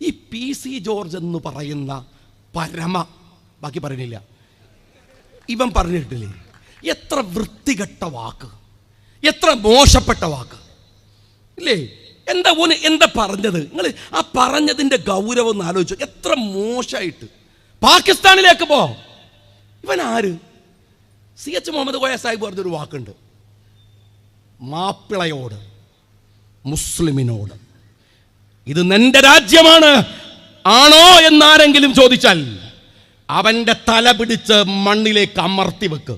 ഈ P C George എന്ന് പറയുന്ന പരമ ബാക്കി പറഞ്ഞില്ല ഇവൻ പറഞ്ഞിട്ടില്ലേ എത്ര വൃത്തികെട്ട വാക്ക് എത്ര മോശപ്പെട്ട വാക്ക്. ഇല്ലേ? എന്താ ഓന് എന്താ പറഞ്ഞത്? നിങ്ങൾ ആ പറഞ്ഞതിന്റെ ഗൗരവം ഒന്ന് ആലോചിച്ചു എത്ര മോശമായിട്ട്. പാകിസ്ഥാനിലേക്ക് പോ. ഇവൻ ആര്? സി എച്ച് മുഹമ്മദ് കോയ സാഹിബ് പറഞ്ഞൊരു വാക്കുണ്ട്. മാപ്പിളയോട് മുസ്ലിമിനോട്. ഇത് നിന്റെ രാജ്യമാണ്. ആണോ എന്നാരെങ്കിലും ചോദിച്ചാൽ അവന്റെ തല പിടിച്ച് മണ്ണിലേക്ക് അമർത്തി വെക്ക്.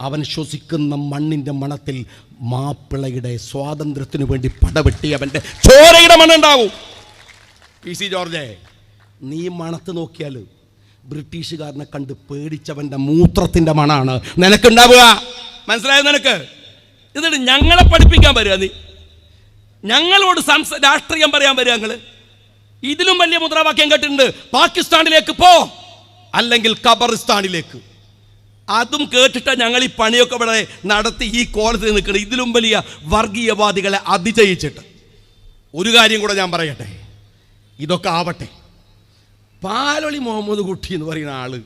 അവൻ ശ്വസിക്കുന്ന മണ്ണിന്റെ മണത്തിൽ മാപ്പിളയുടെ സ്വാതന്ത്ര്യത്തിന് വേണ്ടി പടവെട്ടി അവന്റെ ചോരയുടെ മണ്ണുണ്ടാവും. പി സി ജോർജെ നീ മണത്ത് നോക്കിയാൽ ബ്രിട്ടീഷുകാരനെ കണ്ട് പേടിച്ചവന്റെ മൂത്രത്തിന്റെ മണാണ്. നിനക്കുണ്ടാവുക? മനസ്സിലായോ നിനക്ക്? എന്നിട്ട് ഞങ്ങളെ പഠിപ്പിക്കാൻ വരിക നീ. ഞങ്ങളോട് സംസ രാഷ്ട്രീയം പറയാൻ വരിക ഞങ്ങൾ ഇതിലും വലിയ മുദ്രാവാക്യം കേട്ടിട്ടുണ്ട്. പാകിസ്ഥാനിലേക്ക് പോ. അല്ലെങ്കിൽ ഖബറിസ്ഥാനിലേക്ക് അതും കേട്ടിട്ട് ഞങ്ങൾ ഈ പണിയൊക്കെ ഇവിടെ നടത്തി ഈ കോലത്തിൽ നിൽക്കുന്നത് ഇതിലും വലിയ വർഗീയവാദികളെ അതിജയിച്ചിട്ട്. ഒരു കാര്യം കൂടെ ഞാൻ പറയട്ടെ. ഇതൊക്കെ ആവട്ടെ. പാലൊളി മുഹമ്മദ് കുട്ടി എന്ന് പറയുന്ന ആൾ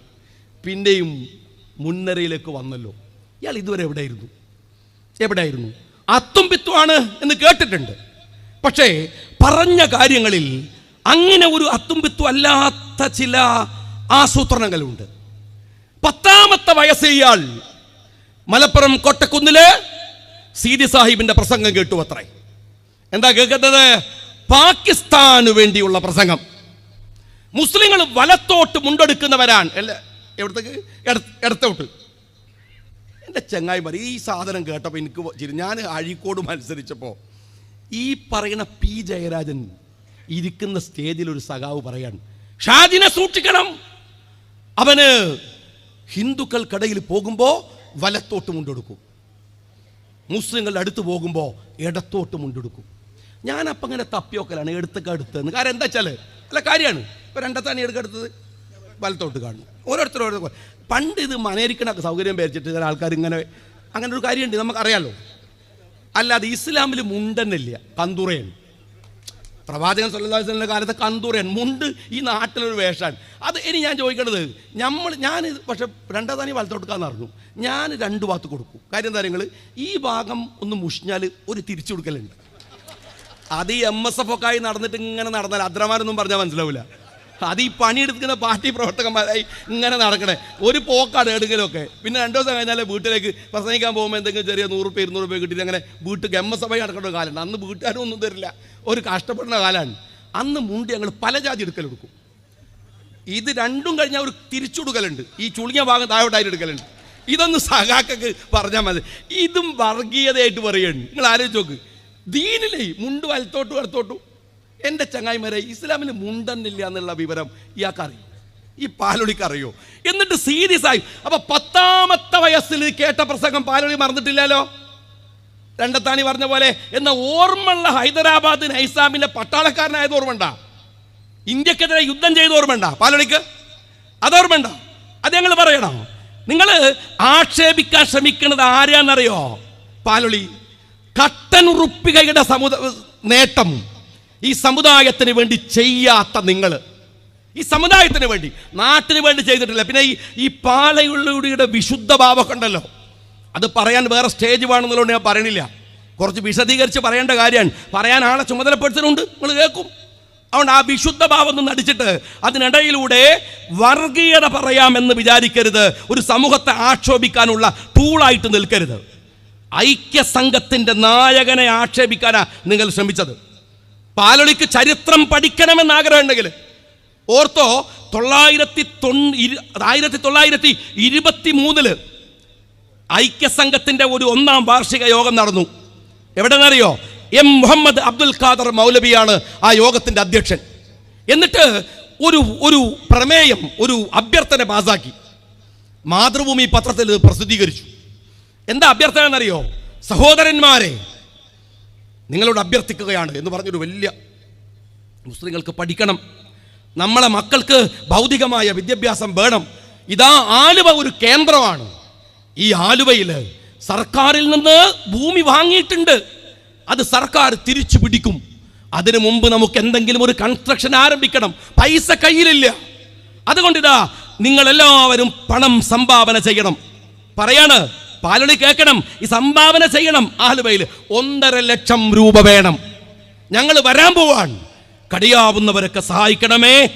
പിന്നെയും മുൻനിരയിലേക്ക് വന്നല്ലോ. ഇയാൾ ഇതുവരെ എവിടെയായിരുന്നു? എവിടെയായിരുന്നു? അത്തും പിത്തുമാണ് എന്ന് കേട്ടിട്ടുണ്ട്. പക്ഷേ പറഞ്ഞ കാര്യങ്ങളിൽ അങ്ങനെ ഒരു അത്തും പിത്തും അല്ലാത്ത ചില ആസൂത്രണങ്ങളുണ്ട്. പത്താമത്തെ വയസ്സെയ്യാൾ ഇയാൾ മലപ്പുറം കൊട്ടക്കുന്നിൽ സീതി സാഹിബിന്റെ പ്രസംഗം കേട്ടു അത്രേ എന്താ കേൾക്കുന്നത്? പാകിസ്ഥാനു വേണ്ടിയുള്ള പ്രസംഗം. മുസ്ലിങ്ങൾ വലത്തോട്ട് മുണ്ടെടുക്കുന്നവരാണ്. അല്ല എവിടത്തേക്ക്? ഇടത്തോട്ട് എന്റെ ചങ്ങായിമാർ ഈ സാധനം കേട്ടപ്പോൾ എനിക്ക് ഞാൻ അഴീക്കോട് മത്സരിച്ചപ്പോൾ ഈ പറയുന്ന പി. ജയരാജൻ ഇരിക്കുന്ന സ്റ്റേജിൽ ഒരു സഖാവ് പറയാണ് ഷാജിനെ സൂക്ഷിക്കണം. അവന് ഹിന്ദുക്കൾക്കിടയിൽ പോകുമ്പോൾ വലത്തോട്ട് മുണ്ടെടുക്കും. മുസ്ലിങ്ങളുടെ അടുത്ത് പോകുമ്പോൾ ഇടത്തോട്ട് മുണ്ടെടുക്കും. ഞാൻ അപ്പം ഇങ്ങനെ തപ്പിയോക്കലാണ് എടുത്തൊക്കെ എടുത്തതെന്ന് കാരണം എന്താ വെച്ചാൽ അല്ല കാര്യമാണ്. ഇപ്പം രണ്ടത്താണ് എടുക്കെടുത്തത് വലത്തോട്ട് കാണുന്നു ഓരോരുത്തരും ഓരോ പണ്ട് ഇത് മനേരിക്കണ സൗകര്യം പേരിച്ചിട്ട് ചില ആൾക്കാർ ഇങ്ങനെ അങ്ങനെ ഒരു കാര്യമുണ്ട് നമുക്കറിയാലോ. അല്ലാതെ ഇസ്ലാമിൽ മുണ്ടെന്നില്ല കന്തുറയാണ്. പ്രവാചകൻ സല്ലാസ്ലിന്റെ കാലത്ത് കന്തൂരൻ മുണ്ട് ഈ നാട്ടിലൊരു വേഷമാണ്. അത് ഇനി ഞാൻ ചോദിക്കേണ്ടത് നമ്മൾ ഞാൻ പക്ഷെ രണ്ടാം താനി വലത്തോട്ടുക്കാന്ന് അറിഞ്ഞു ഞാൻ രണ്ട് ഭാഗത്ത് കൊടുക്കും. കാര്യം എന്താ നിങ്ങൾ ഈ ഭാഗം ഒന്ന് മുഷിഞ്ഞാൽ ഒരു തിരിച്ചു കൊടുക്കലുണ്ട്. അത് ഈ എം എസ് എഫ് ഒക്കെ ആയി നടന്നിട്ട് ഇങ്ങനെ നടന്നാൽ അദ്രമാരൊന്നും പറഞ്ഞാൽ മനസ്സിലാവില്ല അത് ഈ പണിയെടുക്കുന്ന പാർട്ടി പ്രവർത്തകന്മാരായി ഇങ്ങനെ നടക്കണേ. ഒരു പോക്കാണ് എടുക്കലൊക്കെ. പിന്നെ രണ്ടു ദിവസം കഴിഞ്ഞാൽ വീട്ടിലേക്ക് പ്രസംഗിക്കാൻ പോകുമ്പോൾ എന്തെങ്കിലും ചെറിയ നൂറ് രൂപ ഇരുന്നൂറ് രൂപ കിട്ടിയിട്ട് അങ്ങനെ എം എസ് നടക്കേണ്ട കാലമുണ്ട്. അന്ന് വീട്ടുകാരും ഒന്നും തരില്ല. ഒരു കഷ്ടപ്പെടുന്ന കാലമാണ്. അന്ന് മുണ്ടി ഞങ്ങൾ പല ജാതി എടുക്കലെടുക്കും. ഇത് രണ്ടും കഴിഞ്ഞാൽ ഒരു തിരിച്ചുകൊടുക്കലുണ്ട് ഈ ചുളിഞ്ഞ ഭാഗം താഴോട്ടായിട്ട് എടുക്കലുണ്ട്. ഇതൊന്ന് സഹാക്കക്ക് പറഞ്ഞാൽ മതി. ഇതും വർഗീയതയായിട്ട് പറയുകയാണ്. നിങ്ങൾ ആലോചിച്ച് നോക്ക്. ദീനിലേ മുണ്ട് വലത്തോട്ടും ഇടത്തോട്ടും എന്റെ ചങ്ങായിമാരെ ഇസ്ലാമിൽ മുണ്ടെന്നില്ല എന്നുള്ള വിവരം ഇയാൾക്കറിയും. ഈ പാലൊളിക്ക് അറിയോ എന്നിട്ട് സീരിയസ് ആയി അപ്പൊ പത്താമത്തെ വയസ്സിൽ കേട്ട പ്രസംഗം പാലൊളി മറന്നിട്ടില്ലല്ലോ? രണ്ടത്താണി പറഞ്ഞ പോലെ എന്ന ഓർമ്മയുള്ള ഹൈദരാബാദ് നൈസാമിന്റെ പട്ടാളക്കാരനായത് ഓർമ്മണ്ട ഇന്ത്യക്കെതിരെ യുദ്ധം ചെയ്ത് ഓർമ്മണ്ട പാലൊളിക്ക് അതോർമ്മണ്ട അത് ഞങ്ങൾ പറയണോ? നിങ്ങൾ ആക്ഷേപിക്കാൻ ശ്രമിക്കുന്നത് ആരാന്നറിയോ? പാലൊളി കട്ടൻ ഉറുപ്പികയുടെ സമുദ നേട്ടം. ഈ സമുദായത്തിന് വേണ്ടി ചെയ്യാത്ത നിങ്ങൾ ഈ സമുദായത്തിന് വേണ്ടി നാട്ടിന് വേണ്ടി ചെയ്തിട്ടില്ല. പിന്നെ ഈ ഈ പാലയുള്ളിയുടെ വിശുദ്ധ ഭാവമൊക്കെ ഉണ്ടല്ലോ. അത് പറയാൻ വേറെ സ്റ്റേജ് വേണമെന്നുള്ളത് ഞാൻ പറയണില്ല. കുറച്ച് വിശദീകരിച്ച് പറയേണ്ട കാര്യമാണ്. പറയാൻ ആളെ ചുമതലപ്പെടുത്തുന്നുണ്ട്. നിങ്ങൾ കേൾക്കും. അതുകൊണ്ട് ആ വിശുദ്ധ ഭാവം ഒന്ന് നടിച്ചിട്ട് അതിനിടയിലൂടെ വർഗീയത പറയാമെന്ന് വിചാരിക്കരുത്. ഒരു സമൂഹത്തെ ആക്ഷേപിക്കാനുള്ള ടൂളായിട്ട് നിൽക്കരുത്. ഐക്യസംഘത്തിന്റെ നായകനെ ആക്ഷേപിക്കാനാണ് നിങ്ങൾ ശ്രമിച്ചത്. പാലൊളിക്ക് ചരിത്രം പഠിക്കണമെന്ന് ആഗ്രഹമുണ്ടെങ്കിൽ ഓർത്തോ തൊള്ളായിരത്തി ആയിരത്തി തൊള്ളായിരത്തി ഇരുപത്തി മൂന്നിൽ ഐക്യസംഘത്തിന്റെ ഒരു ഒന്നാം വാർഷിക യോഗം നടന്നു. എവിടെ നിന്നറിയോ എം. മുഹമ്മദ് അബ്ദുൽ ഖാദർ മൗലവിയാണ് ആ യോഗത്തിന്റെ അധ്യക്ഷൻ. എന്നിട്ട് ഒരു ഒരു പ്രമേയം ഒരു അഭ്യർത്ഥന പാസാക്കി. മാതൃഭൂമി പത്രത്തിൽ പ്രസിദ്ധീകരിച്ചു. എന്താ അഭ്യർത്ഥന എന്നറിയോ? സഹോദരന്മാരെ നിങ്ങളോട് അഭ്യർത്ഥിക്കുകയാണ് എന്ന് പറഞ്ഞൊരു വലിയ മുസ്ലിങ്ങൾക്ക് പഠിക്കണം. നമ്മളെ മക്കൾക്ക് ഭൗതികമായ വിദ്യാഭ്യാസം വേണം. ഇതാ ആലുവ ഒരു കേന്ദ്രമാണ്. ഈ ആലുവയിൽ സർക്കാരിൽ നിന്ന് ഭൂമി വാങ്ങിയിട്ടുണ്ട്. അത് സർക്കാർ തിരിച്ചു പിടിക്കും. അതിനു മുമ്പ് നമുക്ക് എന്തെങ്കിലും ഒരു കൺസ്ട്രക്ഷൻ ആരംഭിക്കണം. പൈസ കയ്യിലില്ല. അതുകൊണ്ട് ഇതാ നിങ്ങൾ എല്ലാവരും പണം സംഭാവന ചെയ്യണം. പറയാണ് പാലൊളി കേൾക്കണം. ഈ സംഭാവന ചെയ്യണം. ആലുവയിൽ ഒന്നര ലക്ഷം രൂപ വേണം. ഞങ്ങൾ വരാൻ പോവാൻ. കടിയാവുന്നവരൊക്കെ സഹായിക്കണമേ.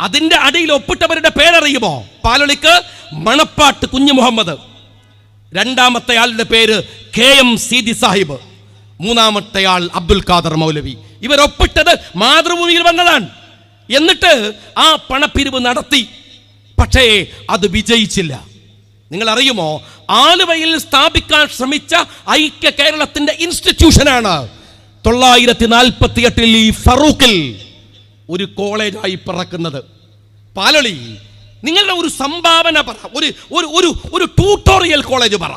അതിന്റെ അടിയിൽ ഒപ്പിട്ടവരുടെ പേരറിയുമോ? പാലൊളിക്ക് മണപ്പാട്ട് കുഞ്ഞു മുഹമ്മദ്. രണ്ടാമത്തെ ആളുടെ പേര് കെ എം സീതി സാഹിബ്. മൂന്നാമത്തെ ആൾ അബ്ദുൽ ഖാദർ മൗലവി. ഇവരൊപ്പിട്ടത് മാതൃഭൂമിയിൽ വന്നതാണ്. എന്നിട്ട് ആ പണപ്പിരിവ് നടത്തി. പക്ഷേ അത് വിജയിച്ചില്ല. നിങ്ങൾ അറിയുമോ ആലുവയിൽ സ്ഥാപിക്കാൻ ശ്രമിച്ച ഐക്യ കേരളത്തിന്റെ ഇൻസ്റ്റിറ്റ്യൂഷനാണ്. തൊള്ളായിരത്തി നാൽപ്പത്തി എട്ടിൽ ഈ ഫറൂഖിൽ ഒരു കോളേജായി പിറക്കുന്നത്. പാലളി നിങ്ങളുടെ ഒരു സംഭാവന പറ. ഒരു ഒരു ഒരു ഒരു ട്യൂട്ടോറിയൽ കോളേജ് പറ.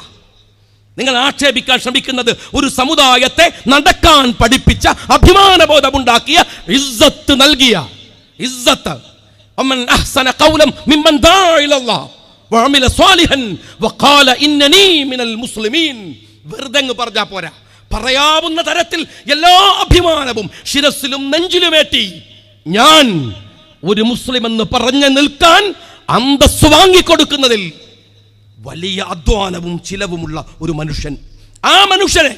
നിങ്ങൾ ആക്ഷേപിക്കാൻ ശ്രമിക്കുന്നത് ഒരു സമുദായത്തെ നടക്കാൻ പഠിപ്പിച്ച അഭിമാനബോധമുണ്ടാക്കിയ ഇസ്സത്ത് നൽകിയ. ഇസ്സത്ത്. അമ്മൻ അഹ്സന കൗലം മിമ്മൻ ദാ ഇലല്ലാഹ്. വഅമില സ്വാലിഹൻ വഖാല ഇന്നനീ മിനൽ മുസ്ലിമീൻ. വെറുതെ പറഞ്ഞാ പോരാ. പറയാവുന്ന തരത്തിൽ എല്ലാ അഭിമാനവും ശിരസിലും നെഞ്ചിലുമേറ്റി ഞാൻ ഒരു മുസ്ലിം എന്ന് പറഞ്ഞു നിൽക്കാൻ അന്തസ് വാങ്ങിക്കൊടുക്കുന്നതിൽ വലിയ അധ്വാനവും ചിലവുമുള്ള ഒരു മനുഷ്യൻ. ആ മനുഷ്യനെ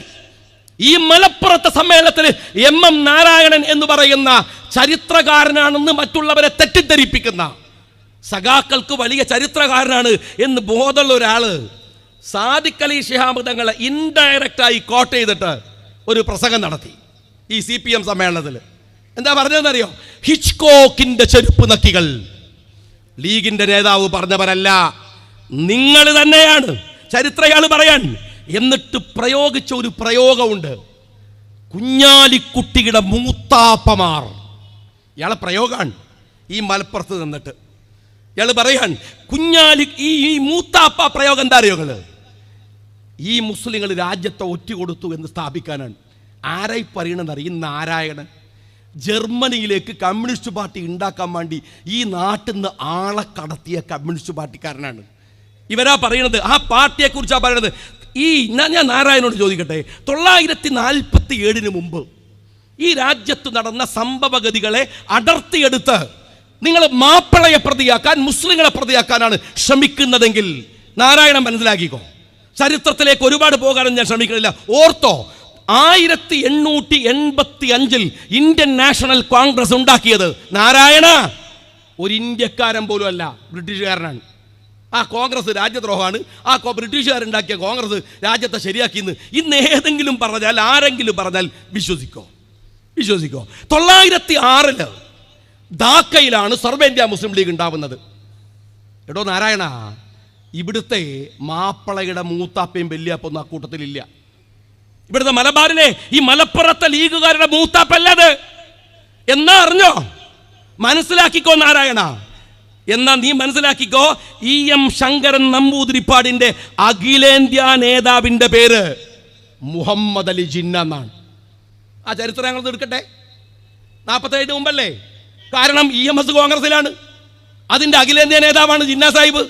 ഈ മലപ്പുറത്തെ സമ്മേളനത്തിൽ എം എം നാരായണൻ എന്ന് പറയുന്ന ചരിത്രകാരനാണെന്ന് മറ്റുള്ളവരെ തെറ്റിദ്ധരിപ്പിക്കുന്ന സഖാക്കൾക്ക് വലിയ ചരിത്രകാരനാണ് എന്ന് ബോധമുള്ള ഒരാൾ സാദിഖ് അലി ശിഹാബ് തങ്ങളെ ഇൻഡയറക്റ്റായി കോട്ട് ചെയ്തിട്ട് ഒരു പ്രസംഗം നടത്തി ഈ സി പി എം സമ്മേളനത്തിൽ. എന്താ പറഞ്ഞതെന്നറിയോ? ഹിച്ച്കോക്കിന്റെ ചെരുപ്പ് നക്കികൾ. ലീഗിന്റെ നേതാവ് പറഞ്ഞവരല്ല നിങ്ങൾ തന്നെയാണ് ചരിത്രയാൾ പറയാൻ എന്നിട്ട് പ്രയോഗിച്ച ഒരു പ്രയോഗമുണ്ട്. കുഞ്ഞാലിക്കുട്ടിയുടെ മൂത്താപ്പമാർ. ഇയാളെ പ്രയോഗമാണ് ഈ മലപ്പുറത്ത് നിന്നിട്ട്. ഇയാൾ പറയാൻ കുഞ്ഞാലി ഈ ഈ മൂത്താപ്പ പ്രയോഗം എന്താ അറിയോ ഈ മുസ്ലിങ്ങൾ രാജ്യത്തെ ഒറ്റ കൊടുത്തു എന്ന് സ്ഥാപിക്കാനാണ്. ആരായി പറയണമെന്നറിയ ഈ നാരായണൻ. ജർമ്മനിയിലേക്ക് കമ്മ്യൂണിസ്റ്റ് പാർട്ടി ഉണ്ടാക്കാൻ വേണ്ടി ഈ നാട്ടിൽ നിന്ന് ആളെ കടത്തിയ കമ്മ്യൂണിസ്റ്റ് പാർട്ടിക്കാരനാണ്. ഇവരാ പറയണത് ആ പാർട്ടിയെ കുറിച്ചാ പറയണത്. ഈ ഞാൻ നാരായണനോട് ചോദിക്കട്ടെ തൊള്ളായിരത്തി നാൽപ്പത്തി ഏഴിന് മുമ്പ് ഈ രാജ്യത്ത് നടന്ന സംഭവഗതികളെ അടർത്തിയെടുത്ത് നിങ്ങൾ മാപ്പിളയെ പ്രതിയാക്കാൻ മുസ്ലിങ്ങളെ പ്രതിയാക്കാനാണ് ശ്രമിക്കുന്നതെങ്കിൽ നാരായണൻ മനസ്സിലാക്കിക്കോ. ചരിത്രത്തിലേക്ക് ഒരുപാട് പോകാനും ഞാൻ ശ്രമിക്കുന്നില്ല. ഓർത്തോ ആയിരത്തി എണ്ണൂറ്റി എൺപത്തി അഞ്ചിൽ ഇന്ത്യൻ നാഷണൽ കോൺഗ്രസ് ഉണ്ടാക്കിയത് നാരായണ. ഒരു ഇന്ത്യക്കാരൻ പോലും അല്ല ബ്രിട്ടീഷുകാരനാണ്. ആ കോൺഗ്രസ് രാജ്യദ്രോഹമാണ്. ആ ബ്രിട്ടീഷുകാരുണ്ടാക്കിയ കോൺഗ്രസ് രാജ്യത്തെ ശരിയാക്കിയെന്ന് ഇന്ന് ഏതെങ്കിലും പറഞ്ഞാൽ ആരെങ്കിലും പറഞ്ഞാൽ വിശ്വസിക്കോ. വിശ്വസിക്കോ. തൊള്ളായിരത്തി ആറിൽ ധാക്കയിലാണ് സർവേന്ത്യ മുസ്ലിം ലീഗ് ഉണ്ടാവുന്നത്. എടോ നാരായണ ഇവിടുത്തെ മാപ്പിളയുടെ മൂത്താപ്പയും വല്യാപ്പൊന്നും ആ കൂട്ടത്തിലില്ല ഇവിടുത്തെ മലബാറിലെ ഈ മലപ്പുറത്തെ ലീഗുകാരുടെ മൂത്താപ്പല്ലത്? എന്നാ അറിഞ്ഞോ? മനസ്സിലാക്കിക്കോ നാരായണ. എന്നാ നീ മനസ്സിലാക്കിക്കോ? ഇ എം ശങ്കരൻ നമ്പൂതിരിപ്പാടിന്റെ അഖിലേന്ത്യാ നേതാവിന്റെ പേര് മുഹമ്മദ് അലി ജിന്ന എന്നാണ്. ആ ചരിത്രം ഞങ്ങൾ എടുക്കട്ടെ? നാൽപ്പത്തേഴിന് മുമ്പല്ലേ? കാരണം ഇ എം എസ് കോൺഗ്രസിലാണ്. അതിന്റെ അഖിലേന്ത്യാ നേതാവാണ് ജിന്ന സാഹിബ്.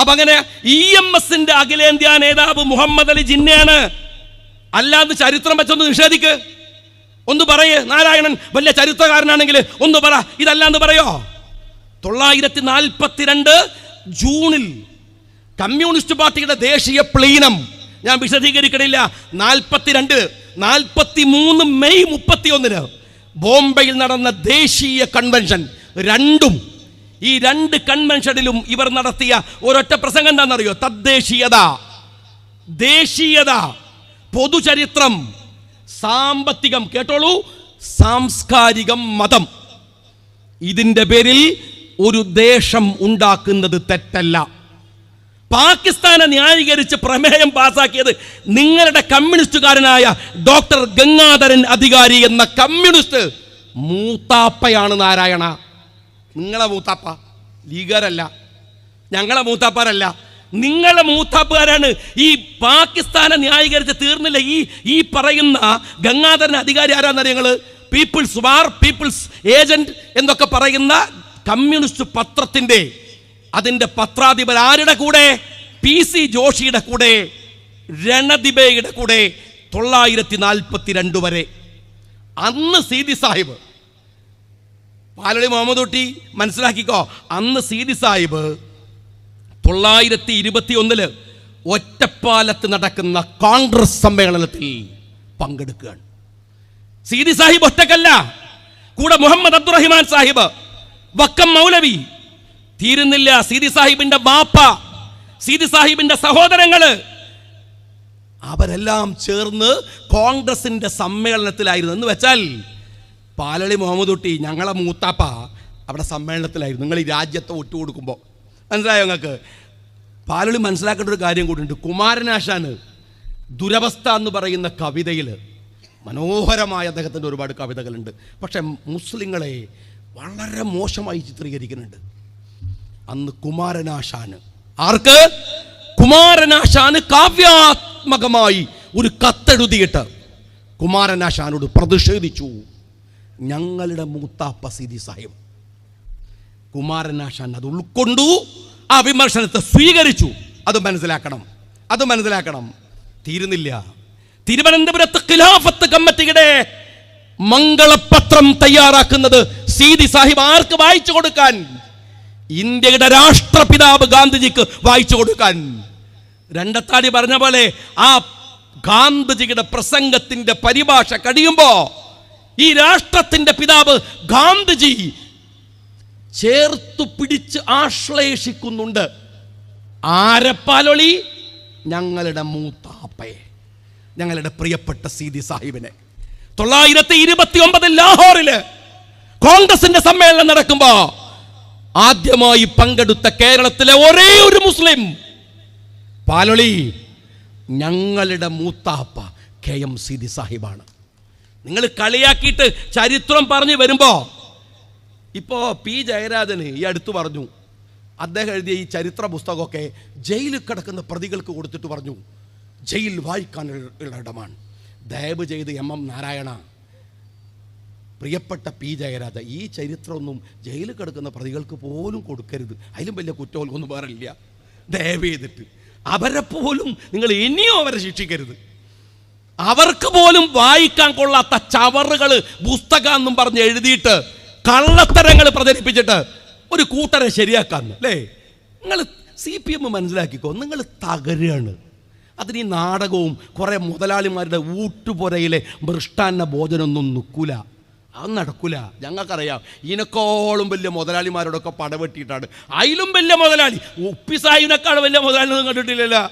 അപ്പൊ അങ്ങനെ ഇ എം എസിന്റെ അഖിലേന്ത്യാ നേതാവ് മുഹമ്മദ് അലി ജിന്നയാണ് അല്ലാന്ന് ചരിത്രം വെച്ചൊന്ന് നിഷേധിക്ക്. ഒന്ന് പറയേ നാരായണൻ വലിയ ചരിത്രകാരനാണെങ്കിൽ ഒന്ന് പറ ഇതല്ലാന്ന് പറയോ? തൊള്ളായിരത്തി നാൽപ്പത്തിരണ്ട് ജൂണിൽ കമ്മ്യൂണിസ്റ്റ് പാർട്ടിയുടെ ദേശീയ പ്ലീനം. ഞാൻ വിശദീകരിക്കണില്ല. നാൽപ്പത്തിരണ്ട് നാൽപ്പത്തി മൂന്ന് മെയ് മുപ്പത്തി ഒന്നിന് ബോംബെയിൽ നടന്ന ദേശീയ കൺവെൻഷൻ രണ്ടും ഈ രണ്ട് കൺവെൻഷനിലും ഇവർ നടത്തിയ ഒരൊറ്റ പ്രസംഗം എന്താണെന്നറിയോ? തദ്ദേശീയത. ദേശീയത പൊതുചരിത്രം സാമ്പത്തികം. കേട്ടോളൂ? സാംസ്കാരികം മതം. ഇതിന്റെ പേരിൽ ഒരു ദേശം ഉണ്ടാക്കുന്നത് തെറ്റല്ല. പാകിസ്ഥാനെ ന്യായീകരിച്ച് പ്രമേയം പാസാക്കിയത് നിങ്ങളുടെ കമ്മ്യൂണിസ്റ്റുകാരനായ ഡോക്ടർ ഗംഗാധരൻ അധികാരി എന്ന കമ്മ്യൂണിസ്റ്റ് മൂത്താപ്പയാണ് നാരായണ. നിങ്ങളെ മൂത്താപ്പ ലീഗരല്ല ഞങ്ങളെ മൂത്താപ്പാരല്ല. നിങ്ങളെ മൂത്താപ്പുകാരാണ് ഈ പാകിസ്ഥാനെ ന്യായീകരിച്ച് തീർന്നില്ല. ഈ ഈ പറയുന്ന ഗംഗാധരൻ അധികാരി ആരാന്നറിയ നിങ്ങൾ പീപ്പിൾസ് വാർ പീപ്പിൾസ് ഏജന്റ് എന്നൊക്കെ പറയുന്ന കമ്മ്യൂണിസ്റ്റ് പത്രത്തിന്റെ അതിന്റെ പത്രാധിപർ ആരുടെ കൂടെ? പി സി ജോഷിയുടെ കൂടെ രണദിബയുടെ കൂടെ തൊള്ളായിരത്തി നാൽപ്പത്തി രണ്ട് വരെ. അന്ന് സീതി സാഹിബ് പാലളി മുഹമ്മദ് കുട്ടി മനസ്സിലാക്കിക്കോ അന്ന് സീതി സാഹിബ് തൊള്ളായിരത്തി ഇരുപത്തി ഒന്നിൽ ഒറ്റപ്പാലത്ത് നടക്കുന്ന കോൺഗ്രസ് സമ്മേളനത്തിൽ പങ്കെടുക്കുകയാണ്. സീതി സാഹിബ് ഒറ്റക്കല്ല. കൂടെ മുഹമ്മദ് അബ്ദുറഹിമാൻ സാഹിബ് വക്കം മൗലവി തീരുന്നില്ല. സീതി സാഹിബിന്റെ ബാപ്പ സീതി സാഹിബിന്റെ സഹോദരങ്ങൾ. അവരെല്ലാം ചേർന്ന് കോൺഗ്രസിന്റെ സമ്മേളനത്തിലായിരുന്നു. എന്ന് വെച്ചാൽ പാലളി മുഹമ്മദ് കുട്ടി ഞങ്ങളെ മൂത്താപ്പ അവിടെ സമ്മേളനത്തിലായിരുന്നു. നിങ്ങൾ ഈ രാജ്യത്തെ ഒറ്റുകൊടുക്കുമ്പോൾ മനസ്സിലായോ നിങ്ങൾക്ക്? പാലളി മനസ്സിലാക്കേണ്ട ഒരു കാര്യം കൂടിയുണ്ട് കുമാരനാശാന് ദുരവസ്ഥ എന്ന് പറയുന്ന കവിതയിൽ മനോഹരമായ അദ്ദേഹത്തിന്റെ ഒരുപാട് കവിതകളുണ്ട്. പക്ഷേ മുസ്ലിങ്ങളെ വളരെ മോശമായി ചിത്രീകരിക്കുന്നുണ്ട്. അന്ന് കുമാരനാശാന്. ആർക്ക്? കുമാരനാശാന് കാവ്യാത്മകമായി ഒരു കത്തെഴുതിയിട്ട് കുമാരനാശാനോട് പ്രതിഷേധിച്ചു. ഞങ്ങളുടെ മൂത്താപ്പ സിദി സാഹിബ്. കുമാരനാശാൻ അത് ഉൾക്കൊണ്ടു ആ വിമർശനത്തെ സ്വീകരിച്ചു. അത് മനസ്സിലാക്കണം അത് മനസ്സിലാക്കണം. തീരുന്നില്ല. തിരുവനന്തപുരത്ത് ഖിലാഫത്ത് കമ്മിറ്റിയുടെ മംഗളപത്രം തയ്യാറാക്കുന്നത് സീതി സാഹിബ് ആർക്ക് വായിച്ചു കൊടുക്കാൻ? ഇന്ത്യയുടെ രാഷ്ട്രപിതാവ് ഗാന്ധിജിക്ക് വായിച്ചു കൊടുക്കാൻ. രണ്ടത്താടി പറഞ്ഞ പോലെ ആ ഗാന്ധിജിയുടെ പ്രസംഗത്തിന്റെ പരിഭാഷ കഴിയുമ്പോ ഈ രാഷ്ട്രത്തിന്റെ പിതാവ് ഗാന്ധിജി ചേർത്തു പിടിച്ച് ആശ്ലേഷിക്കുന്നുണ്ട്. ആരപ്പാലൊളി? ഞങ്ങളുടെ മൂത്താപ്പയെ ഞങ്ങളുടെ പ്രിയപ്പെട്ട സീതി സാഹിബിനെ. തൊള്ളായിരത്തി ഇരുപത്തി ഒമ്പതിൽ ലാഹോറിൽ കോൺഗ്രസിന്റെ സമ്മേളനം നടക്കുമ്പോ ആദ്യമായി പങ്കെടുത്ത കേരളത്തിലെ ഒരേ ഒരു മുസ്ലിം. പാലൊളി ഞങ്ങളുടെ മൂത്താപ്പ കെ എം സിദി സാഹിബാണ്. നിങ്ങൾ കളിയാക്കിയിട്ട് ചരിത്രം പറഞ്ഞു വരുമ്പോ ഇപ്പോ പി ജയരാജന് ഈ അടുത്ത് പറഞ്ഞു അദ്ദേഹം എഴുതിയ ഈ ചരിത്ര പുസ്തകമൊക്കെ ജയിലിൽ കിടക്കുന്ന പ്രതികൾക്ക് കൊടുത്തിട്ട് പറഞ്ഞു ജയിൽ വായിക്കാനുള്ള ഇടമാണ്. ദയവ് ചെയ്ത് എം എം നാരായണ പ്രിയപ്പെട്ട പി ജയരാജ ഈ ചരിത്രമൊന്നും ജയിലിൽ കിടക്കുന്ന പ്രതികൾക്ക് പോലും കൊടുക്കരുത്. അതിലും വലിയ കുറ്റമൊന്നും വേറില്ല ദയവ് ചെയ്തിട്ട് അവരെ പോലും നിങ്ങൾ ഇനിയും അവരെ ശിക്ഷിക്കരുത്. അവർക്ക് പോലും വായിക്കാൻ കൊള്ളാത്ത ചവറുകൾ പുസ്തകം എന്നും പറഞ്ഞ് എഴുതിയിട്ട് കള്ളത്തരങ്ങൾ പ്രചരിപ്പിച്ചിട്ട് ഒരു കൂട്ടരെ ശരിയാക്കാന്ന് അല്ലേ? നിങ്ങൾ സി പി എം മനസ്സിലാക്കിക്കോ നിങ്ങൾ തകരുകയാണ്. അതിന് ഈ നാടകവും കുറേ മുതലാളിമാരുടെ ഊട്ടുപുരയിലെ മൃഷ്ടാന്ന ഭോജനമൊന്നും നിൽക്കൂല. അത് നടക്കൂല. ഞങ്ങൾക്കറിയാം ഇതിനേക്കാളും വലിയ മുതലാളിമാരോടൊക്കെ പടവെട്ടിയിട്ടാണ്. അതിലും വലിയ മുതലാളി. ഉപ്പി വലിയ മുതലാളി ഒന്നും കണ്ടിട്ടില്ലല്ലോ.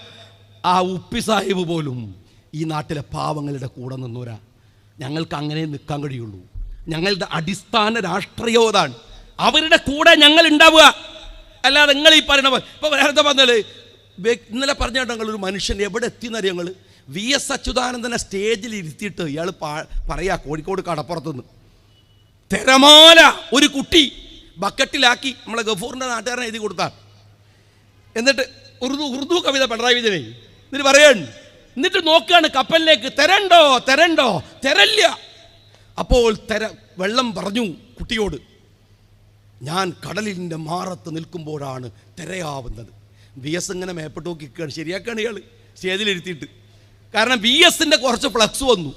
ആ ഉപ്പി സാഹിബ് പോലും ഈ നാട്ടിലെ പാവങ്ങളുടെ കൂടെ നിന്നൂരാ. ഞങ്ങൾക്ക് അങ്ങനെ നിൽക്കാൻ കഴിയുള്ളൂ. ഞങ്ങളുടെ അടിസ്ഥാന രാഷ്ട്രീയതാണ് അവരുടെ കൂടെ ഞങ്ങൾ ഉണ്ടാവുക. അല്ലാതെ നിങ്ങൾ ഈ പറയണ പോലെ ഇപ്പൊ നേരത്തെ പറഞ്ഞാൽ ഇന്നലെ പറഞ്ഞ ഞങ്ങളൊരു മനുഷ്യൻ എവിടെ എത്തിയെന്നറിയ ഞങ്ങൾ വി എസ് അച്യുതാനന്ദനെ സ്റ്റേജിൽ ഇരുത്തിയിട്ട് ഇയാൾ പറയാ കോഴിക്കോട് കടപ്പുറത്തുനിന്ന്. തിരമാല ഒരു കുട്ടി ബക്കറ്റിലാക്കി നമ്മളെ ഗഫൂറിന്റെ നാട്ടുകാരനെ എഴുതി കൊടുത്താൽ എന്നിട്ട് ഉറുദു ഉറുദു കവിത പിണറായി വിജയനെ എന്നിട്ട് പറയാണ് എന്നിട്ട് നോക്കുകയാണ് കപ്പലിലേക്ക് തരണ്ടോ തരണ്ടോ തരല്ല അപ്പോൾ തര വെള്ളം പറഞ്ഞു കുട്ടിയോട് ഞാൻ കടലിന്റെ മാറത്ത് നിൽക്കുമ്പോഴാണ് തിരയാവുന്നത്. വി എസ് ഇങ്ങനെ മേപ്പെട്ട് നോക്കി നിൽക്കുകയാണ് ശരിയാക്കാണ് ഇയാൾ സ്റ്റേജിലിരുത്തിയിട്ട്. കാരണം വി എസിന്റെ കുറച്ച് ഫ്ലക്സ് വന്നു.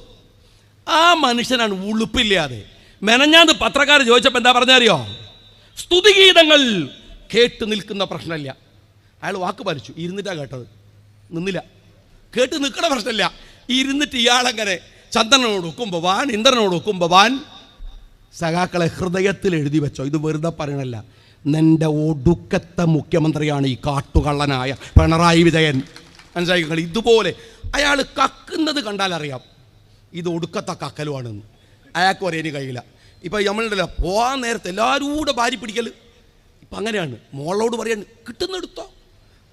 ആ മനുഷ്യനാണ് ഉളുപ്പില്ലാതെ മെനഞ്ഞാന്ന് പത്രക്കാർ ചോദിച്ചപ്പോൾ എന്താ പറഞ്ഞറിയോ? സ്തുതിഗീതങ്ങൾ കേട്ട് നിൽക്കുന്ന പ്രശ്നമില്ല. അയാൾ വാക്ക് പാലിച്ചു. ഇരുന്നിട്ടാ കേട്ടത്. നിന്നില്ല. കേട്ട് നിൽക്കണ പ്രശ്നമില്ല. ഇരുന്നിട്ട് ഇയാളങ്ങനെ ചന്ദ്രനോട് ഒക്കുമ്പോൾ വാൻ ഇന്ദ്രനോട് ഒക്കുമ്പോൾ വാൻ സഖാക്കളെ ഹൃദയത്തിൽ എഴുതി വെച്ചോ. ഇത് വെറുതെ പറയണല്ല. നിന്റെ ഒടുക്കത്തെ മുഖ്യമന്ത്രിയാണ് ഈ കാട്ടുകള്ളനായ പിണറായി വിജയൻ. മനസ്സിലാക്കിക്കൾ ഇതുപോലെ അയാൾ കക്കുന്നത് കണ്ടാൽ അറിയാം ഇത് ഒടുക്കത്തെ കക്കലുമാണെന്ന് അയാൾക്ക് പറയാൻ കഴിയില്ല. ഇപ്പം നമ്മളുണ്ടല്ലോ പോകാൻ നേരത്തെ എല്ലാവരും കൂടെ ഭാര്യ പിടിക്കൽ ഇപ്പം അങ്ങനെയാണ്. മോളോട് പറയാണ് കിട്ടുന്നെടുത്തോ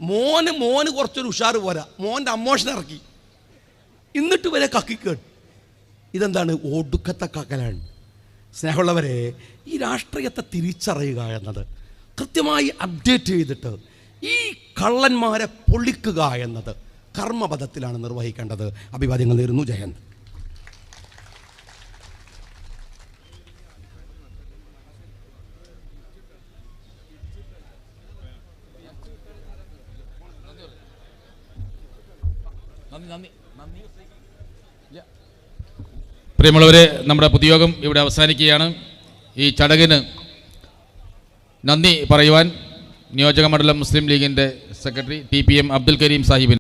മോന് മോന് കുറച്ചൊരു ഉഷാറ് പോരാ. മോന്റെ അമ്മോഷൻ ഇറക്കി. എന്നിട്ട് വരെ കക്കിക്കേട് ഇതെന്താണ്? ഒടുക്കത്തെ കക്കലാണ് സ്നേഹമുള്ളവരെ ഈ രാഷ്ട്രീയത്തെ തിരിച്ചറിയുക എന്നത് കൃത്യമായി അപ്ഡേറ്റ് ചെയ്തിട്ട് ഈ കള്ളന്മാരെ പൊളിക്കുക എന്നത് കർമ്മപഥത്തിലാണ് നിർവഹിക്കേണ്ടത്. അഭിവാദ്യങ്ങൾ നേരുന്നു. ജയന്ത് പ്രിയമുള്ളവരെ നമ്മുടെ പൊതുയോഗം ഇവിടെ അവസാനിക്കുകയാണ്. ഈ ചടങ്ങിന് നന്ദി പറയുവാൻ നിയോജക മണ്ഡലം മുസ്ലിം ലീഗിന്റെ secretary T P M Abdul Kareem സാഹിബിന്.